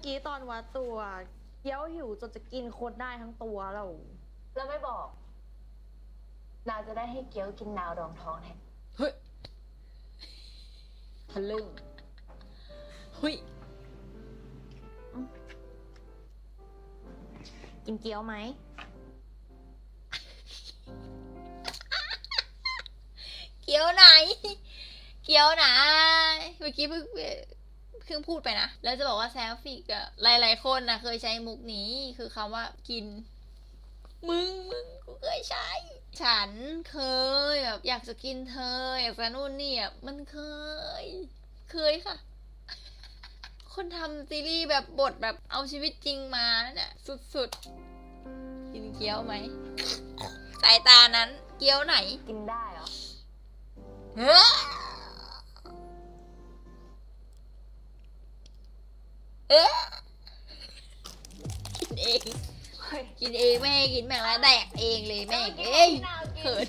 อกี้ตอนวัดตัวเกี้ยวหิวจนจะกินคนได้ทั้งตัวแล้วแล้วไม่บอก นาวจะได้ให้เกี๊ยวกินนาวรองท้องแทนเฮ้ยทะลึ่งเฮ้ยกินเกี๊ยวไหม เกี๊ยวไหน เกี๊ยวไหน เมื่อกี้เพิ่ง เพิ่งพูดไปนะ แล้วจะบอกว่าแซลฟิกอะหลาย ๆ คนนะเคยใช้มุกนี้คือคำว่ากิน มึงมึงกูเคยใช้ ฉันเคยแบบอยากจะกินเธอ อยากจะนู่นนี่อะมันเคย เคยค่ะ คนทำซีรีส์แบบบทแบบเอาชีวิตจริงมาเนี่ยสุด ๆ กินเกี๊ยวไหมสายตานั้นเกี๊ยวไหน กินได้เหรอ เองเฮ้ยกินเองไม่ให้กินแม่งแล้วแดกเองเลยแม่งเอ้ยเขิน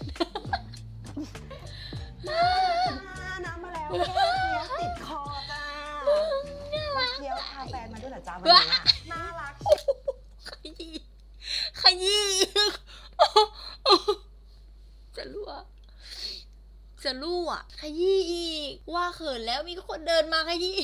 น้ำมาแล้วแก้วเคี้ยวติดคอจ้ามาเคี้ยวพาแฟนมาด้วยเหรอจ้าวันนี้อะน่ารักขยี้ขยี้จะรั่วจะรั่วขยี้อีกว่าเขินแล้วมีคนเดินมาขยี้